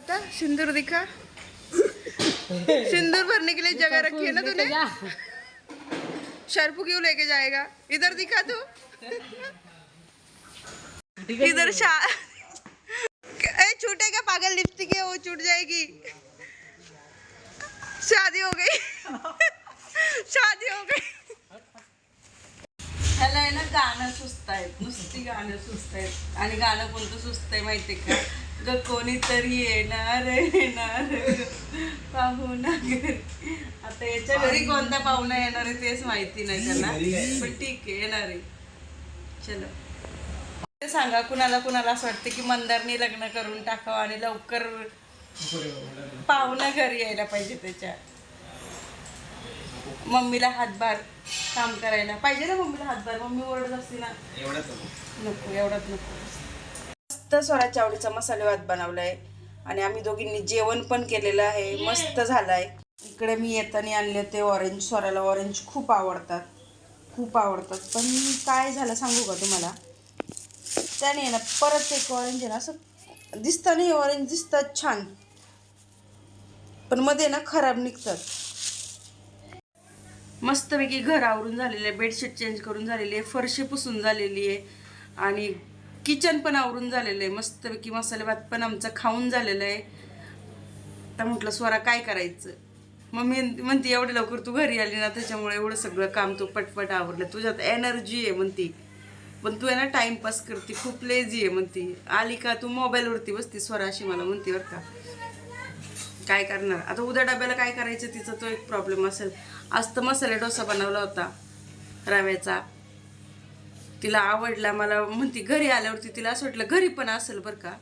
आता सिंदूर दिखा। सिंदूर भरने के लिए जगह रखी है ना तूने? शर्पू क्यों लेके जाएगा? इधर दिखा तू। इधर शा छूटेगा पागल लिपस्टिक है वो छूट जाएगी। शादी हो गई। शादी हो गई। ह्याला आहे ना गाणं सुचत आहेत नुसती गाणं सुचत आहेत आणि गाणं कोणतं सुचत आहे माहितीये का? ग कोणीतरी येणार येणार पाहुणा घरी. आता याच्या घरी कोणता पाहुणा येणार आहे तेच माहिती नाही त्यांना. पण ठीक आहे येणार आहे. चलो. ते सांगा कुणाला कुणाला असं वाटतं की मंदारनी लग्न करून टाकावं आणि लवकर पाहुणा घरी यायला पाहिजे त्याच्या. मम्मीला हातभार काम करायला. पाहिजे ना मम्मीला हातभार? मम्मी ओरडत असते ना. नको एवढाच नको. मस्त स्वराच्या आवडीचा मसाले भात बनवलाय. आणि आम्ही दोघींनी जेवण पण केलेलं आहे. मस्त झालाय. इकडे मी येताना आणले होते ऑरेंज स्वराला ऑरेंज खूप आवडतात. खूप आवडतात. पण काय झालं सांगू का तुम्हाला? त्याने ना परत एक ऑरेंज आहे ना असं दिसतं नाही ऑरेंज दिसतात छान. पण मध्ये ना खराब निघतात. मस्तपैकी घर आवरून झालेलं आहे. बेडशीट चेंज करून झालेली आहे. फरशी पुसून झालेली आहे. आणि किचन पण आवरून झालेलं आहे. मस्तपैकी मसाले भात पण आमचा खाऊन झालेलं आहे. तर म्हटलं स्वरा काय करायचं? मग मी म्हणते एवढं लवकर तू घरी आली ना त्याच्यामुळे एवढं सगळं काम तू पटपट आवरलं. तुझ्यात एनर्जी आहे म्हणती. पण तू आहे ना टाइमपास करते खूप लेझी आहे म्हणती. आली का? तू मोबाईलवरती बसती स्वरा अशी मला म्हणते बरं का. काय करणार? आता उद्या डब्याला काय करायचं? तिचा तो एक प्रॉब्लेम असेल. आज तर मसाले डोसा बनवला होता रव्याचा. तिला आवडला मला म्हणती घरी आल्यावरती तिला असं वाटलं घरी पण असेल बरं का.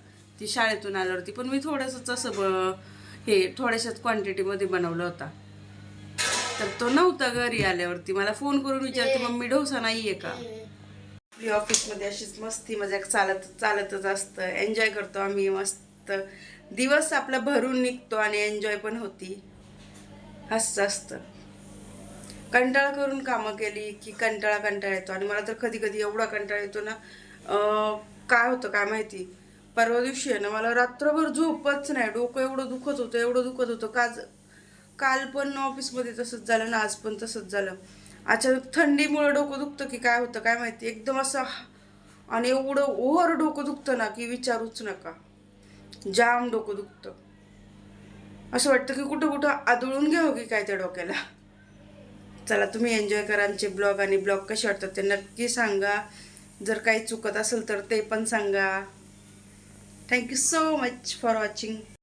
ती शाळेतून आल्यावरती पण मी थोडंसंच असं ब हे थोड्याशाच क्वांटिटीमध्ये बनवलं होता. तर तो नव्हता घरी आल्यावरती. मला फोन करून विचारते मम्मी डोसा नाही आहे का आपली ऑफिसमध्ये अशीच मस्ती मजाक चालत चालतच असतं. एन्जॉय करतो आम्ही मस्त. दिवस आपला भरून निघतो आणि एन्जॉय पण होती. असं असतं. कंटाळा करून कामं केली की कंटाळा कंटाळा येतो. आणि मला तर कधी कधी एवढा कंटाळा येतो ना काय होतं काय माहिती? परवा दिवशी आहे ना मला रात्रभर झोपच नाही. डोकं एवढं दुखत होतं एवढं दुखत होतं. काज काल पण ऑफिसमध्ये तसंच झालं ना आज पण तसंच झालं. अचानक थंडीमुळं डोकं दुखतं की काय होतं काय माहिती? एकदम असं आणि एवढं ओव्हर डोकं दुखतं ना की विचारूच नका. जाम डोकं दुखतं. असं वाटतं की कुठं कुठं आदळून घ्यावं की काय त्या डोक्याला? चला तुम्ही एन्जॉय करा आमचे ब्लॉग आणि ब्लॉग कसे वाटतात ते नक्की सांगा. जर काही चुकत असेल तर ते पण सांगा. Thank you so much for watching